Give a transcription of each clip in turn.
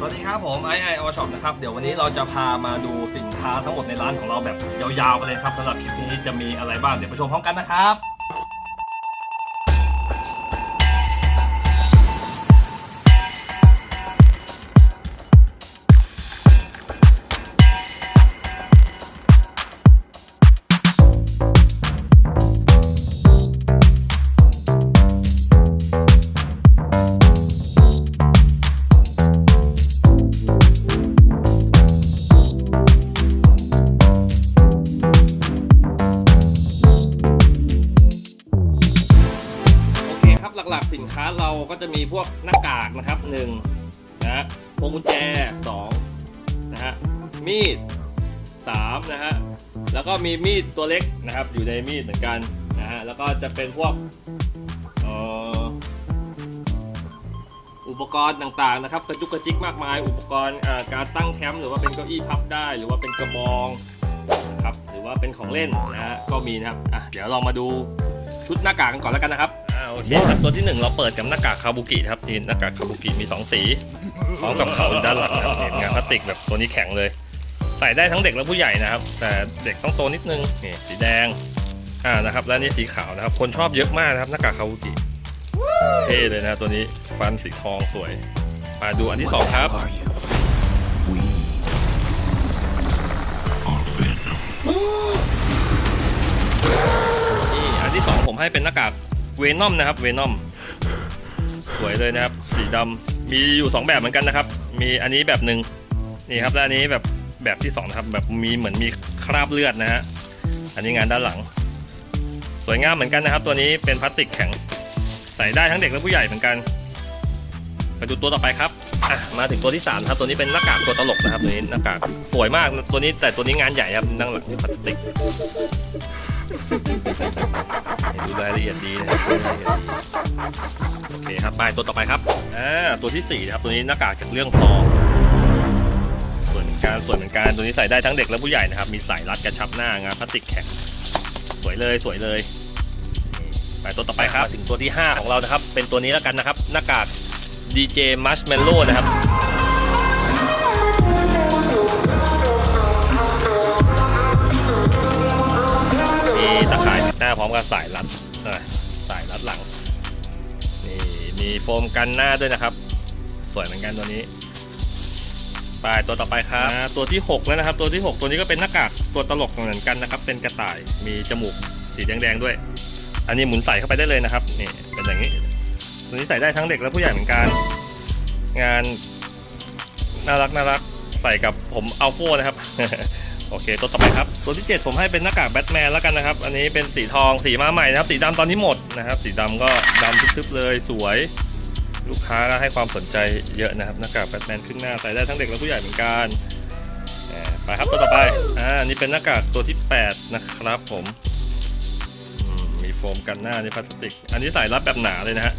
สวัสดีครับผมไอไออช็อปนะครับ เดี๋ยววันนี้เราจะพามาดูสินค้าทั้งหมดในร้านของเราแบบยาวๆไปเลยครับสำหรับคลิปนี้จะมีอะไรบ้างเดี๋ยวไปชมพร้อมกันนะครับ ก็จะมีพวกหน้ากากนะครับหนึ่งนะฮะพวงกุญแจสองนะฮะมีดสามนะฮะแล้วก็มีมีดตัวเล็กนะครับ อยู่ในมีดเหมือนกันนะฮะแล้วก็จะเป็นพวกอุปกรณ์ต่างๆนะครับกระจุกกระจิกมากมาย อุปกรณ์การตั้งแคมป์หรือว่าเป็นเก้าอี้พับได้ หรือว่าเป็นกระบองนะครับหรือว่าเป็นของเล่นนะฮะก็มีนะครับอะเดี๋ยวเรามาดูชุดหน้ากากกันก่อนแล้วกันนะครับ โอเคครับตัวที่หนึ่งเราเปิดกับหน้ากากคาบุกิครับนี่หน้ากากคาบุกิมีสองสีพร้อมกับเขาด้านหลังนะครับนี่งานพลาสติกแบบตัวนี้แข็งเลย ใส่ได้ทั้งเด็กและผู้ใหญ่นะครับ แต่เด็กต้องโตนิดนึงนี่สีแดงอ่านะครับและนี่สีขาวนะครับ คนชอบเยอะมากนะครับหน้ากากคาบุกิเท่เลยนะตัวนี้ฟันสีทองสวยมาดูอันที่สองครับนี่อันที่สองผมให้เป็นหน้ากาก เวนอมนะครับเวนอมสวยเลยนะครับ สีดำมีอยู่ 2 แบบเหมือนกันนะครับ มีอันนี้แบบหนึ่งนี่ครับและอันนี้แบบแบบที่สองนะครับแบบมีเหมือนมีคราบเลือดนะฮะอันนี้งานด้านหลัง สวยงามเหมือนกันนะครับ ตัวนี้เป็นพลาสติกแข็ง ใส่ได้ทั้งเด็กและผู้ใหญ่เหมือนกันไปดูตัวต่อไปครับอะมาถึงตัวที่สามครับตัวนี้เป็นหน้ากากตัวตลกนะครับตัวนี้หน้ากากสวยมากตัวนี้แต่ตัวนี้งานใหญ่ครับด้านหลังนี่พลาสติก ดูรายละเอียดดีนะครับดูรายละเอียดดีโอเคครับไปตัวต่อไปครับอ่าตัวที่สี่นะครับตัวนี้หน้ากากจากเรื่องซองส่วนเหมือนกันส่วนเหมือนกันตัวนี้ใส่ได้ทั้งเด็กและผู้ใหญ่นะครับ มีสายรัดกระชับหน้างานพลาสติกแข็งสวยเลยสวยเลยนี่ไปตัวต่อไปครับมาถึงตัวที่ 5 ของเรานะครับ เป็นตัวนี้แล้วกันนะครับ หน้ากาก DJ Marshmallow นะครับาพร้อมกับสายรัดสายรัดหลังนี่มีโฟมกันหน้าด้วยนะครับ สวยเหมือนกันตัวนี้ไปตัวต่อไปครับตัวที่6แล้วนะครับ ตัวที่ 6 ตัวนี้ก็เป็นหน้ากากตัวตลกเหมือนกันนะครับ เป็นกระต่ายมีจมูกสีแดงๆด้วย อันนี้หมุนใส่เข้าไปได้เลยนะครับนี่เป็นอย่างนี้ ตัวนี้ใส่ได้ทั้งเด็กและผู้ใหญ่เหมือนกัน งานน่ารักน่ารักใส่กับผมอัลโฟนะครับ โอเคตัวต่อไปครับ ตัวที่ 7 ผมให้เป็นหน้ากากแบทแมนแล้วกันนะครับ อันนี้เป็นสีทองสีมาใหม่นะครับ สีดำตอนนี้หมดนะครับ สีดำก็ดำทึบๆเลยสวย ลูกค้าก็ให้ความสนใจเยอะนะครับหน้ากากแบทแมนขึ้นหน้าใส่ได้ทั้งเด็กและผู้ใหญ่เหมือนกันไปครับตัวต่อไปอ่านนี้เป็นหน้ากากตัวที่ 8 นะครับผมมมีโฟมกันหน้านี่พลาสติก อันนี้ใส่รับแบบหนาเลยนะฮะ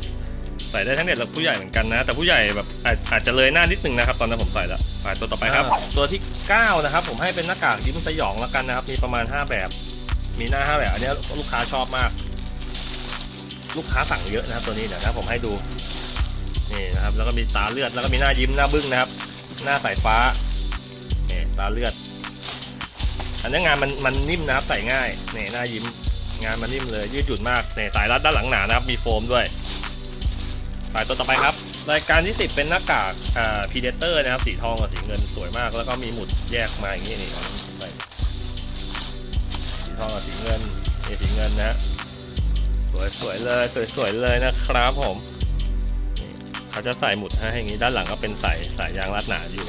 ใส่ได้ทั้งเด็กและผู้ใหญ่เหมือนกันนะ แต่ผู้ใหญ่แบบอาจอาจจะเลยหน้านิดนึงนะครับ ตอนนั้นผมใส่แล้วไปตัวต่อไปครับ ตัวที่ 9 นะครับ ผมให้เป็นหน้ากากยิ้มสยองแล้วกันนะครับ มีประมาณ 5 แบบ มีหน้า 5 แบบ อันนี้ลูกค้าชอบมาก ลูกค้าสั่งเยอะนะครับ ตัวนี้เดี๋ยวนะผมให้ดูนี่นะครับ แล้วก็มีตาเลือดแล้วก็มีหน้ายิ้มหน้าบึ้งนะครับ หน้าสายฟ้านี่ตาเลือด อันนี้งานมันมันนิ่มนะครับใส่ง่ายนี่หน้ายิ้มงานมันนิ่มเลยยืดหยุ่นมากนี่สายรัดด้านหลังหนานะครับ มีโฟมด้วย ไปตัวต่อไปครับ รายการที่ 10 เป็นหน้ากากอ่าพีเดเตอร์นะครับ สีทองกับสีเงินสวยมาก แล้วก็มีหมุดแยกมาอย่างนี้นี่สีทองกับสีเงินนี่สีเงินนะสวยสวยเลยสวยสวยเลยนะครับผมเขาจะใส่หมุดให้อย่างนี้ด้านหลังก็เป็นสายสายยางรัดหนาอยู่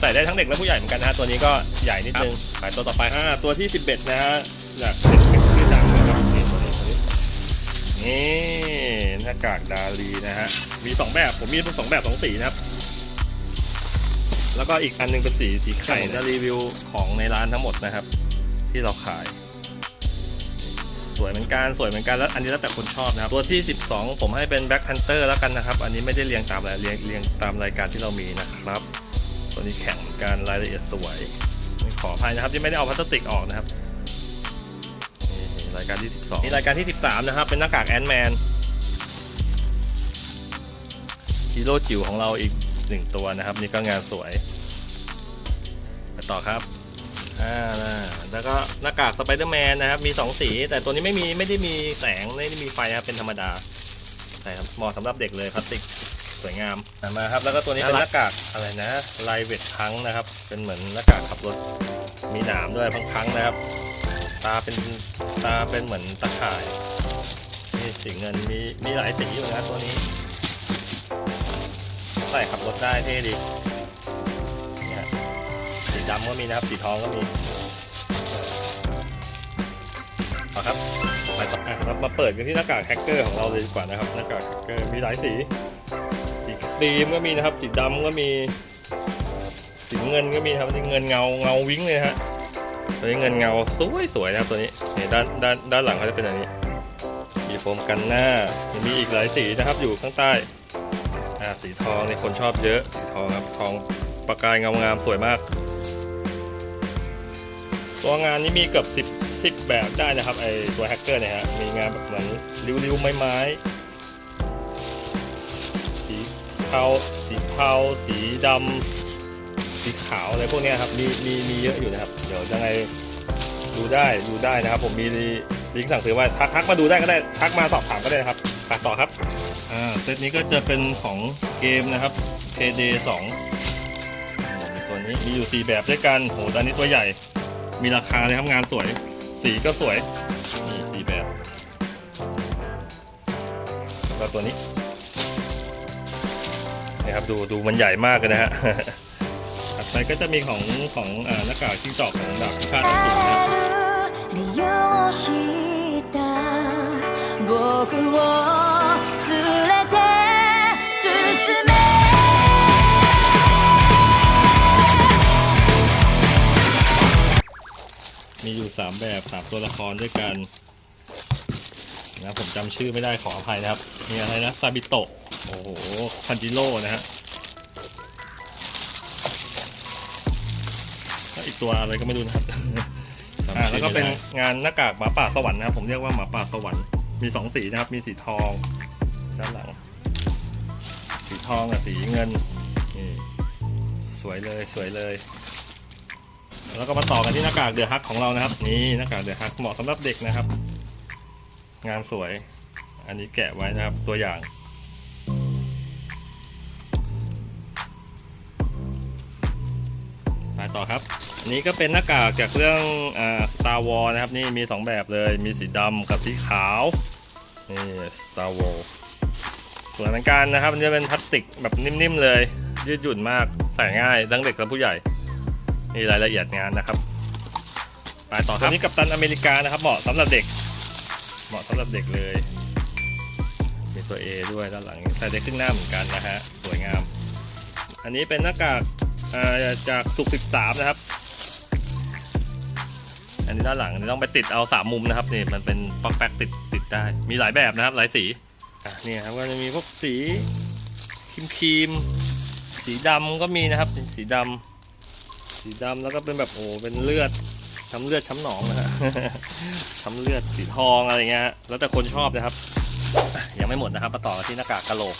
ใส่ได้ทั้งเด็กและผู้ใหญ่เหมือนกันนะฮะตัวนี้ก็ใหญ่นิดนึงไปตัวต่อไปอ่าตัวที่ 11 นะฮะจากเป็นชื่อดังนะครับนี่นี้ ตัวนี้นี่หน้ากากดาลีนะฮะ มีสองแบบ ผมมีเป็นสองแบบสองสีนะครับ แล้วก็อีกอันหนึงเป็นสีสีไข่จะรีวิวของในร้านทั้งหมดนะครับ ที่เราขาย สวยเหมือนกันสวยเหมือนกันแล้วอันนี้แล้วแต่คนชอบนะครับ ตัวที่ 12 ผมให้เป็น Black Panther แล้วกันนะครับ อันนี้ไม่ได้เรียงตามรายเรียงเรียงตามรายการที่เรามีนะครับ ตัวนี้แข็งเหมือนกันรายละเอียดสวยขออภัยนะครับที่ไม่ได้เอาพลาสติกออกนะครับนี่รายการที่ 12 นี่รายการที่ 13 นะครับ เป็นหน้ากากแอนแมน ฮีโร่จิ๋วของเราอีกหนึ่งตัวนะครับ นี่ก็งานสวย ไปต่อครับอ่านะแล้วก็หน้ากากสไปเดอร์แมนนะครับ มีสองสี แต่ตัวนี้ไม่มีไม่ได้มีแสงไม่ได้มีไฟครับเป็นธรรมดาใช่ครับเหมาะสำหรับเด็กเลยพลาสติกสวยงามอะมาครับ แล้วก็ตัวนี้เป็นหน้ากากอะไรนะลายเวทพังนะครับ เป็นเหมือนหน้ากากขับรถมีหนามด้วยพังๆนะครับ ตาเป็นตาเป็นเหมือนตะข่ายมีสีเงินมีมีหลายสีอยู่นะตัวนี้ ใส่ขับรถได้เท่ดีเนี่ยสีดำก็มีนะครับ สีทองก็มีเอาครับไปต่อมาเปิดกันที่หน้ากากแฮกเกอร์ของเราเลยดีกว่านะครับหน้ากากแฮกเกอร์มีหลายสี สีครีมก็มีนะครับ สีดำก็มี สีเงินก็มีครับนี่เงินเงาเงาวิ้งเลยฮะตัวนี้เงินเงาสวยสวยๆนะครับตัวนี้นี่ด้านด้านด้านหลังเขาจะเป็นอย่างนี้ มีโฟมกันหน้า มีอีกหลายสีนะครับอยู่ข้างใต้ อ่าสีทองในคนชอบเยอะสีทองครับทองประกายงางามสวยมาก ตัวงานนี้มีเกือบ10 10แบบได้นะครับไอตัวแฮกเกอร์เนี่ยฮะมีงานแบบเหมือนริ้วๆไม้ๆสีเทาสีเทาสีดำสีขาวอะไรพวกนี้ครับมีมีมีเยอะอยู่นะครับ เดี๋ยวยังไงดูได้ดูได้นะครับ ผมมีลิงก์สั่งซื้อไว้ทักทักมาดูได้ก็ได้ทักมาสอบถามก็ได้นะครับต่อครับ อ่าเซตนี้ก็จะเป็นของเกมนะครับ KD 2ตัวนี้มีอยู่ 4 แบบด้วยกันโหตอนนี้ตัวใหญ่ มีราคาเลยครับงานสวย สีก็สวยมีสี่แบบแล้วตัวนี้นะครับดูดูมันใหญ่มากเลยนะฮะถัดไปก็จะมีของของอ่าหน้ากากที่จอกของดาบพิฆาตอสูรนะครับ มีอยู่ 3 แบบสามตัวละครด้วยกันนะผมจำชื่อไม่ได้ขออภัยนะครับ มีอะไรนะซาบิโตะโอ้โหคันจิโร่นะฮะแล้วอีกตัวอะไรก็ไม่รู้นะครับอ่าแล้วก็เป็นงานหน้ากากหมาป่าสวรรค์นะครับผมเรียกว่าหมาป่าสวรรค์มีสองสีนะครับ มีสีทองด้านหลัง สีทองกับสีเงินนี่สวยเลยสวยเลย แล้วก็มาต่อกันที่หน้ากากเดือฮักของเรานะครับ นี่หน้ากากเดือฮักเหมาะสำหรับเด็กนะครับ งานสวย อันนี้แกะไว้นะครับตัวอย่าง ไปต่อครับอันนี้ก็เป็นหน้ากากจากเรื่องอ่า Star Wars นะครับนี่มี 2 แบบเลยมีสีดำกับสีขาวนี่ Star Wars สวยเหมือนกันนะครับมันจะเป็นพลาสติกแบบนิ่มๆเลยยืดหยุ่นมากใส่ง่ายทั้งเด็กและผู้ใหญ่ นี่รายละเอียดงานนะครับไปต่อครับนี่กัปตันอเมริกานะครับเหมาะสำหรับเด็ก เหมาะสำหรับเด็กเลย มีตัว A ด้วยด้านหลังใส่ได้ครึ่งหน้าเหมือนกันนะฮะสวยงาม อันนี้เป็นหน้ากากอ่าจากสุก13 นะครับ อันนี้ด้านหลังอันนี้ต้องไปติดเอาสามมุมนะครับนี่มันเป็นปลั๊กแป๊กติดติดได้ มีหลายแบบนะครับหลายสีอะนี่ครับก็จะมีพวกสีครีมครีมๆสีดำก็มีนะครับเป็นสีดำ สีดำแล้วก็เป็นแบบโอ้เป็นเลือดช้ำเลือดช้ำหนองนะฮะช้ำเลือดสีทองอะไรเงี้ยแล้วแต่คนชอบนะครับ ยังไม่หมดนะครับมาต่อที่หน้ากากกะโหลก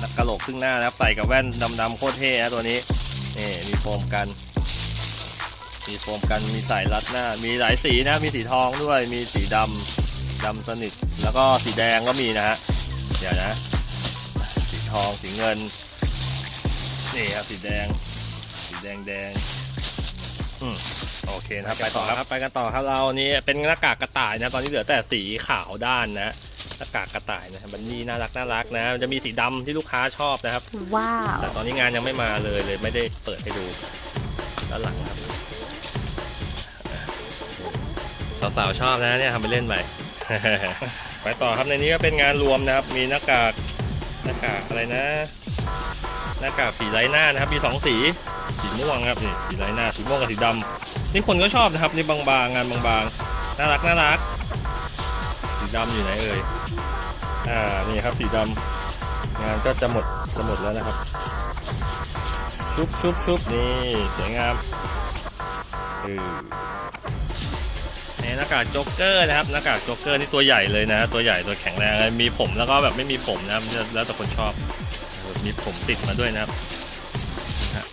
หน้ากะโหลกครึ่งหน้านะครับ ใส่กับแว่นดำๆโคตรเท่นะตัวนี้นี่มีโฟมกัน มีโฟมกันมีสายรัดหน้า มีหลายสีนะมีสีทองด้วยมีสีดำดำสนิทแล้วก็สีแดงก็มีนะฮะเดี๋ยวนะ สีทองสีเงินนี่ครับสีแดง แดงแดงอืมโอเคนะครับไปต่อครับไปกันต่อครับเรานี่เป็นหน้ากากกระต่ายนะ ตอนนี้เหลือแต่สีขาวด้านนะหน้ากากกระต่ายนะบันนี่น่ารักน่ารักนะมันจะมีสีดำที่ลูกค้าชอบนะครับ ว้าวแต่ตอนนี้งานยังไม่มาเลยเลยไม่ได้เปิดให้ดูด้านหลังครับสาวๆชอบนะเนี่ยทำไปเล่นไปไปต่อครับในนี้ก็เป็นงานรวมนะครับ มีหน้ากากหน้ากากอะไรนะ หน้ากากสีไร้หน้านะครับ มีสองสีสี ม่วงครับนี่สีไรหน้าสีม่วงกับสีดำนี่คนก็ชอบนะครับนี่บางๆงานบางๆน่ารักน่ารักสีดำอยู่ไหนเอ่ยอ่านี่ครับสีดำงานก็จะหมดจะหมดแล้วนะครับ ชุบชุบชุบนี่สวยงามเออในหน้ากากโจ๊กเกอร์นะครับหน้ากากโจ๊กเกอร์นี่ตัวใหญ่เลยนะ ตัวใหญ่ตัวแข็งแรงมีผมแล้วก็แบบไม่มีผมนะครับแล้วแต่คนชอบมีผมติดมาด้วยนะครับ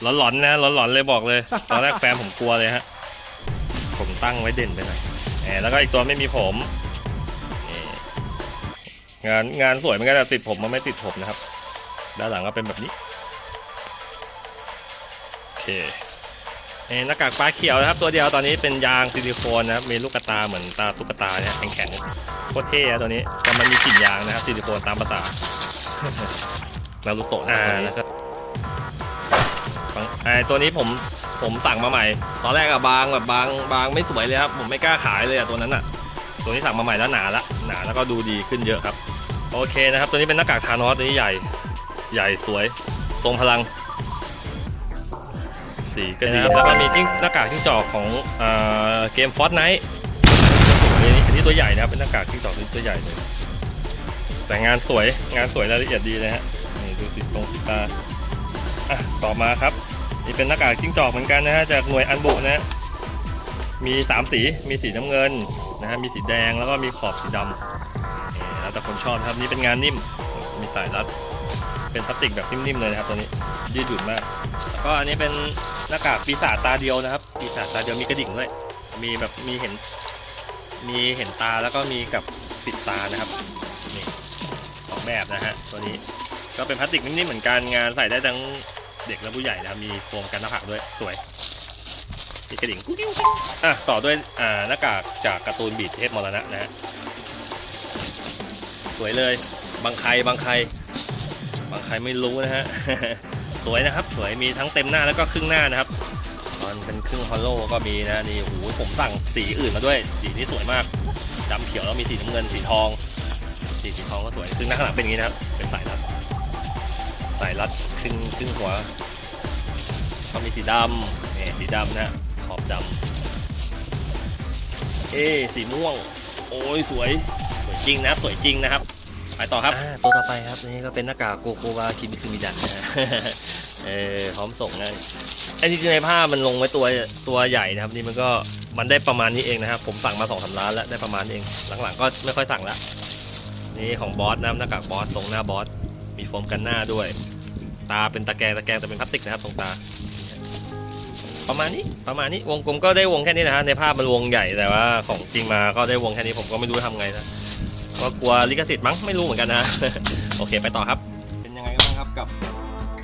หลอนๆนะหลอนๆเลยบอกเลย ตอนแรกแฟนผมกลัวเลยฮะ ผมตั้งไว้เด่นไปหน่อยแล้วก็อีกตัวไม่มีผม งานงานสวยเหมือนกันแต่ติดผมมันไม่ติดผมนะครับ ด้านหลังก็เป็นแบบนี้ โอเคนี่หน้ากากปลาเขียวนะครับ ตัวเดียวตอนนี้เป็นยางซิลิโคนนะครับ มีลูกตาเหมือนตาตุ๊กตาเนี่ยแข็งๆโคตรเท่อะตัวนี้แต่มันมีกลิ่นยางนะครับซิลิโคนตามภาษานารูโตะนะตัวนี้ บางไอตัวนี้ผมผมสั่งมาใหม่ ตอนแรกอะบางแบบบางบางไม่สวยเลยครับผมไม่กล้าขายเลยอะตัวนั้นอะตัวนี้สั่งมาใหม่แล้วหนาละหนาแล้วก็ดูดีขึ้นเยอะครับ โอเคนะครับ ตัวนี้เป็นหน้ากากทานอสตัวนี้ใหญ่ใหญ่สวยทรงพลัง สีก็ดีแล้วก็มีจิ้งหน้ากากจิ้งจอกของเอ่อเกมฟอร์ n ไนท์อันนี้อันนี้ตัวใหญ่นะครับเป็นหน้ากากจิ้งจอกตัวใหญ่เลยแต่งานสวยงานสวยรายละเอียดดีเลยฮะนี่ดูสีตรงสีตาอะต่อมาครับ นี่เป็นหน้ากากจิ้งจอกเหมือนกันนะฮะจากหน่วยอันบุนะฮะมี 3 สีมีสีน้ำเงินนะฮะมีสีแดงแล้วก็มีขอบสีดำแล้วแต่คนชอบครับนี่เป็นงานนิ่มมีสายรัด เป็นพลาสติกแบบนิ่มๆเลยนะครับตัวนี้ยืดหยุ่นมาก แล้วก็อันนี้เป็นหน้ากากปีศาจตาเดียวนะครับปีศาจตาเดียวมีกระดิ่งด้วยมีแบบมีเห็นมีเห็นตาแล้วก็มีกับปิดตานะครับนี่สองแบบนะฮะตัวนี้ก็เป็นพลาสติกนิ่มๆเหมือนกันงานใส่ได้ทั้ง เด็กและผู้ใหญ่นะครับมีโฟมกันหน้าผากด้วยสวยมีกระดิ่งกุ๊กอะต่อด้วยอ่าหน้ากากจากการ์ตูนบีดเทพมรณะนะฮะสวยเลยบางใครบางใคร บางใครไม่รู้นะฮะสวยนะครับสวยมีทั้งเต็มหน้าแล้วก็ครึ่งหน้านะครับตอนเป็นครึ่งฮอลโลก็มีนะนี่โอ้โหผมสั่งสีอื่นมาด้วยสีนี้สวยมากดำเขียวแล้วมีสีน้ำเงินสีทอง สีสีทองก็สวยซึ่งหน้าข้างหลังเป็นอย่างนี้นะครับเป็นสายรัด สายรัดครึ่งครึ่งหัวก็มีสีดำนี่สีดำนะขอบดำเอ้สีม่วง โอ้ยสวยสวยจริงนะสวยจริงนะครับไปต่อครับตัวต่อไปครับนี่ก็เป็นหน้ากากโกโกวาคิมิซึมิดันนะฮะเออพร้อมส่งนะไอ้ที่จริงในผ้ามันลงไว้ตัวตัวใหญ่นะครับ นี่มันก็มันได้ประมาณนี้เองนะครับ ผมสั่งมาสองสามล้านแล้วได้ประมาณเอง หลังๆก็ไม่ค่อยสั่งละนี่ของบอสนะหน้ากากบอสตรงหน้าบอส มีโฟมกันหน้าด้วย ตาเป็นตะแกรงตะแกรงแต่เป็นพลาสติกนะครับตรงตา ประมาณนี้ประมาณนี้วงกลมก็ได้วงแค่นี้นะฮะในภาพมันวงใหญ่แต่ว่าของจริงมาก็ได้วงแค่นี้ผมก็ไม่รู้จะทำไงนะก็กลัวลิขสิทธิ์มั้งไม่รู้เหมือนกันนะโอเคไปต่อครับ เป็นยังไงบ้างครับกับ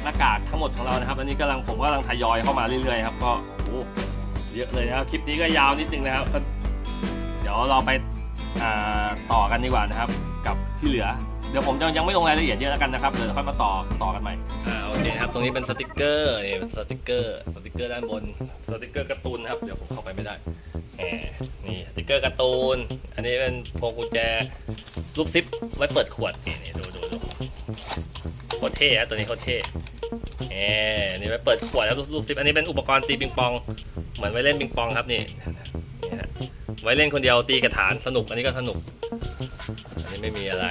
หน้ากากทั้งหมดของเรานะครับอันนี้กำลังผมก็กำลังทยอยเข้ามาเรื่อยๆครับก็โอ้เยอะเลยนะครับคลิปนี้ก็ยาวนิดนึงนะครับเดี๋ยวเราไปต่อกันดีกว่านะครับ กับที่เหลือ เดี๋ยวผมจะยังไม่ลงรายละเอียดเยอะแล้วกันนะครับเดี๋ยวค่อยมาต่อต่อกันใหม่อ่าโอเคครับตรงนี้เป็นสติกเกอร์นี่เป็นสติกเกอร์สติกเกอร์ด้านบนสติกเกอร์การ์ตูนนะครับเดี๋ยวผมเข้าไปไม่ได้แหมนี่สติกเกอร์การ์ตูน อันนี้เป็นพวงกุญแจลูกซิปไว้เปิดขวดนี่นี่ดูดูดูโคตรเท่ฮะตัวนี้โคตรเท่แหมนี่ไว้เปิดขวดครับลูกลูกซิปอันนี้เป็นอุปกรณ์ตีปิงปอง เหมือนไว้เล่นปิงปองครับนี่ไว้เล่นคนเดียวตีกระถานสนุกอันนี้ก็สนุก อันนี้ไม่มีอะไร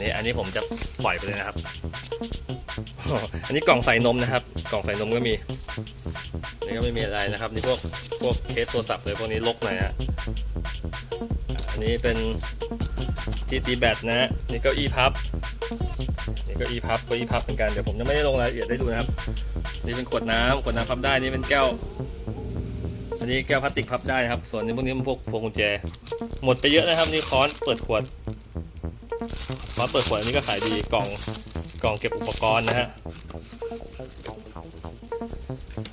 นี่อันนี้ผมจะปล่อยไปเลยนะครับ อันนี้กล่องใส่นมนะครับ กล่องใส่นมก็มีนี่ก็ไม่มีอะไรนะครับ นี่พวกพวกเคสโทรศัพท์เลยพวกนี้ลกหน่อยฮะอันนี้เป็นที่ตีแบตนะฮะนี่เก็อีพับนี่เก็อีพับเก็อีพับเหมือนกันเดี๋ยวผมจะไม่ได้ลงรายละเอียดให้ดูนะครับ นี่เป็นขวดน้ำขวดน้ำพับได้นี่เป็นแก้ว อันนี้แก้วพลาสติกพับได้นะครับ ส่วนนี้พวกนี้มันพวกพวงกุญแจ หมดไปเยอะนะครับนี่ค้อนเปิดขวดค้อนเปิดขวดอันนี้ก็ขายดีกล่องกล่องเก็บอุปกรณ์นะฮะ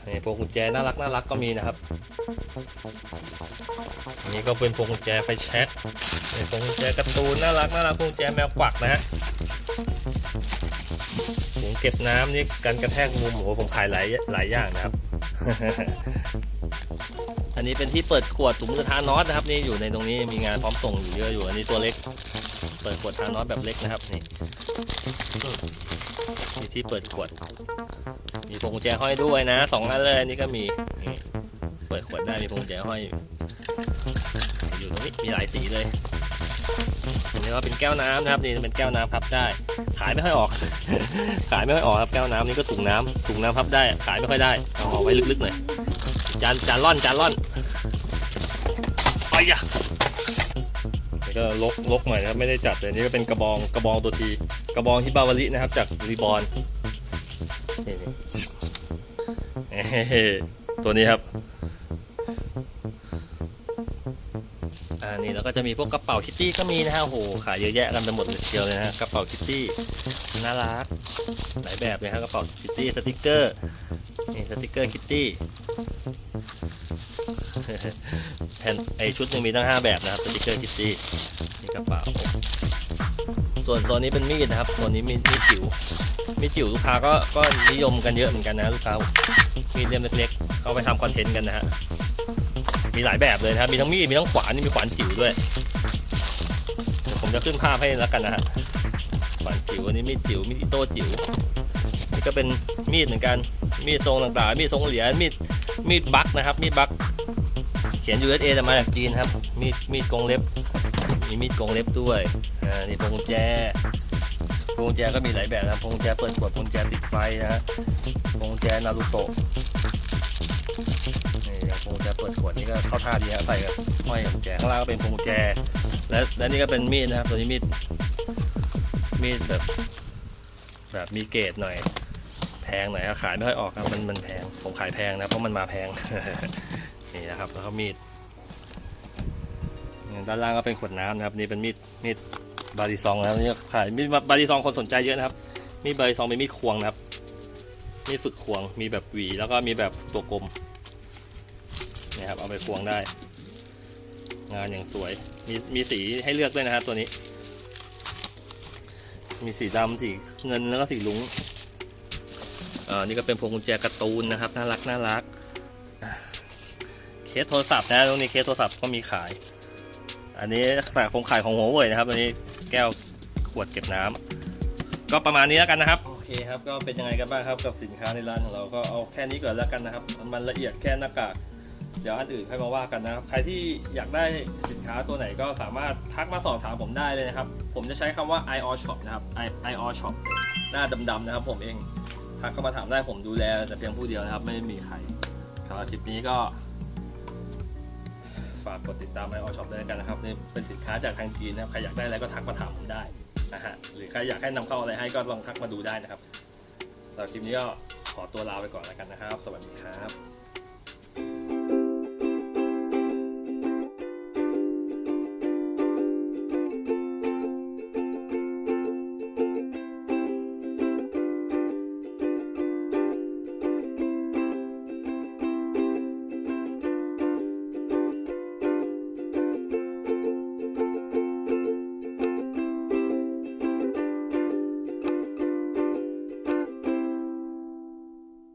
นี่พวงกุญแจน่ารักน่ารักก็มีนะครับอันนี้ก็เป็นพวงกุญแจไฟแช็กนี่พวงกุญแจการ์ตูนน่ารักน่ารักพวงกุญแจแมวกวักนะฮะถุงเก็บน้ำนี่กันกระแทกมุมโอ้โหผมขายหลายหลายอย่างนะครับ อันนี้เป็นที่เปิดขวดถุงมือทาน็อสนะครับนี่อยู่ในตรงนี้มีงานพร้อมส่งอยู่เยอะอยู่อันนี้ตัวเล็ก เปิดขวดทาน็อสแบบเล็กนะครับนี่มีที่เปิดขวด มีพวงกุญแจห้อยด้วยนะสองอันเลยอันนี่ก็มีนี่เปิดขวดได้มีพวงกุญแจห้อยอยู่ตรงนี้มีหลายสีเลยอันนี้ก็เป็นแก้วน้ำนะครับนี่เป็นแก้วน้ำพับได้ ขายไม่ค่อยออก ขายไม่ค่อยออกครับแก้วน้ำนี่ก็ถุงน้ำถุงน้ำพับได้ ขายไม่ค่อยได้เอาเอาไว้ลึกๆหน่อย จานจานร่อนจานร่อนไปยะก็ลกลกหน่อยนะครับไม่ได้จัดเลยนี่ก็เป็นกระบองกระบองตัวทีกระบองฮิบาวารินะครับ จากรีบอนนี่นี่ตัวนี้ครับอ่านี่แล้วก็จะมีพวกกระเป๋าคิตตี้ก็มีนะฮะโอ้โหขายเยอะแยะกันไปหมดเลยเดียวเลยนะฮะกระเป๋าคิตตี้น่ารักหลายแบบเลยฮะกระเป๋าคิตตี้สติกเกอร์นี่สติกเกอร์คิตตี้ แผ่นไอชุดหนึ่งมีตั้งห้าแบบนะครับสติกเกอร์คิตตี้นี่กระเป๋าส่วนโซนนี้เป็นมีดนะครับโซนนี้มีดมีดจิ๋วมีดจิ๋วลูกค้าก็ก็นิยมกันเยอะเหมือนกันนะลูกค้ามีดเล่มเล็กๆเอาไปทำคอนเทนต์กันนะฮะมีหลายแบบเลยนะครับมีทั้งมีดมีทั้งขวานนี่มีขวานจิ๋วด้วยผมจะขึ้นภาพให้แล้วกันนะฮะขวานจิ๋วอันนี้มีดจิ๋วมีดอิโต้จิ๋ว นี่ก็เป็นมีดเหมือนกัน มีดทรงต่างๆ มีดทรงเหรียญ มีด มีดบักนะครับ มีดบัก เขียน USA แต่มาจากจีนครับ มีด มีดกงเล็บ มีมีดกงเล็บด้วย อ่า นี่พวงแจพวงแจก็มีหลายแบบนะครับพวงแจเปิดขวดพวงแจติดไฟนะฮะพวงแจนารูโตะนี่พวงแจเปิดขวดนี่ก็เข้าท่าดีครับใส่กับห้อยกับแจข้างล่างก็เป็นพวงแจ และและนี่ก็เป็นมีดนะครับ ตัวนี้มีด มีดแบบแบบมีเกรดหน่อย พงหน่อยครับขายไม่ค่อยออกครับมันมันแพงผมขายแพงนะเพราะมันมาแพงนี่นะครับแล้วก็มีดด้านล่างก็เป็นขวดน้ำนะครับนี่เป็นมีดมีดบาริซองนะครับนี่ขายมีดบาริซองคนสนใจเยอะนะครับ มีดบาริซองเป็นมีดควงนะครับมีดฝึกควงมีแบบหวีแล้วก็มีแบบตัวกลมนี่ครับเอาไปควงได้ งานอย่างสวยมีมีสีให้เลือกด้วยนะครับตัวนี้ มีสีดำสีเงินแล้วก็สีลุง อ่อนี่ก็เป็นพวงกุญแจการ์ตูนนะครับน่ารักน่ารักเคสโทรศัพท์นะตรงนี้เคสโทรศัพท์ก็มีขาย อันนี้ฝากผมขายของหัวเว่ยนะครับอันนี้แก้วขวดเก็บน้ำก็ประมาณนี้แล้วกันนะครับโอเคครับก็เป็นยังไงกันบ้างครับกับสินค้าในร้านของเราก็เอาแค่นี้ก่อนแล้วกันนะครับ มันละเอียดแค่หน้ากากเดี๋ยวอันอื่นค่อยมาว่ากันนะครับ ใครที่อยากได้สินค้าตัวไหนก็สามารถทักมาสอบถามผมได้เลยนะครับ ผมจะใช้คำว่า i o shop นะครับ i i o shop หน้าดำๆนะครับผมเอง ทักเข้ามาถามได้ผมดูแลแต่เพียงผู้เดียวนะครับ ไม่มีใครครับคลิปนี้ก็ ฝากกดติดตามไอออช็อปด้วยกันนะครับนี่เป็นสินค้าจากทางจีนนะครับใครอยากได้อะไรก็ทักมาถามผมได้นะฮะหรือใครอยากให้นำเข้าอะไรให้ก็ลองทักมาดูได้นะครับสำหรับคลิปนี้ก็ขอตัวลาไปก่อนแล้วกันนะครับ สวัสดีครับ